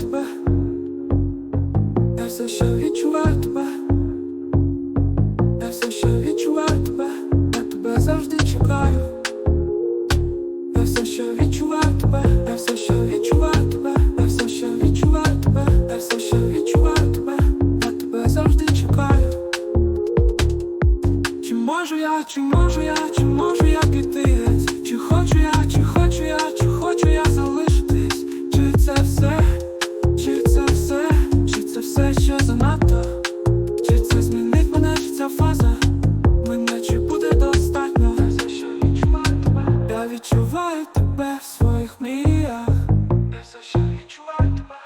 тебе. Я все ще відчуваю тебе. Я все ще чи можу я, чи можу я піти? Чи хочу я, чи хочу я, чи хочу я залишитись? Чи це все, чи це все, чи це все ще занадто? Чи це змінить мене, чи ця фаза? Мене чи буде достатньо? Я відчуваю тебе в своїх мріях. Я все ще відчуваю тебе.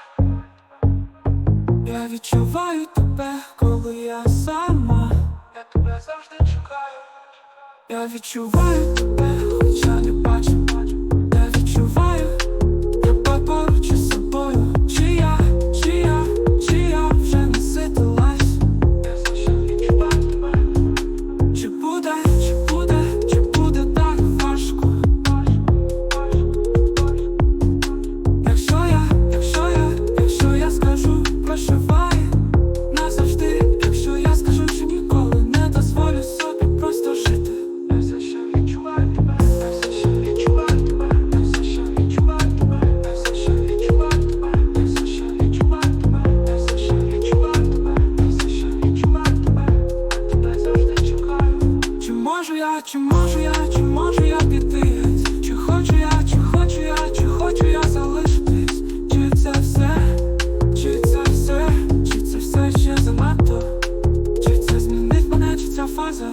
Я відчуваю тебе, коли я сама. Я тебе завжди чекаю. Я відчуваю тебе, хоча чи можу я, чи можу я піти? Чи хочу я, чи хочу я, чи хочу я залишитись? Чи це все, чи це все, чи це все ще занадто? Чи це змінить мене, чи ця фаза?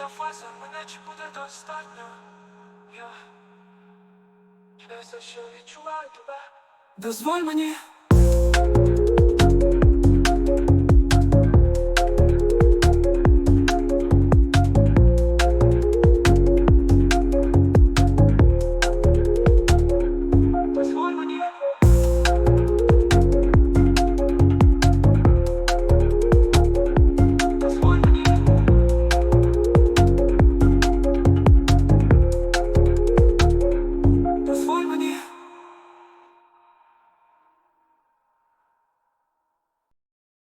Ця фаза мене, чи буде достатньо? Я, все що відчуваю тебе. Дозволь мені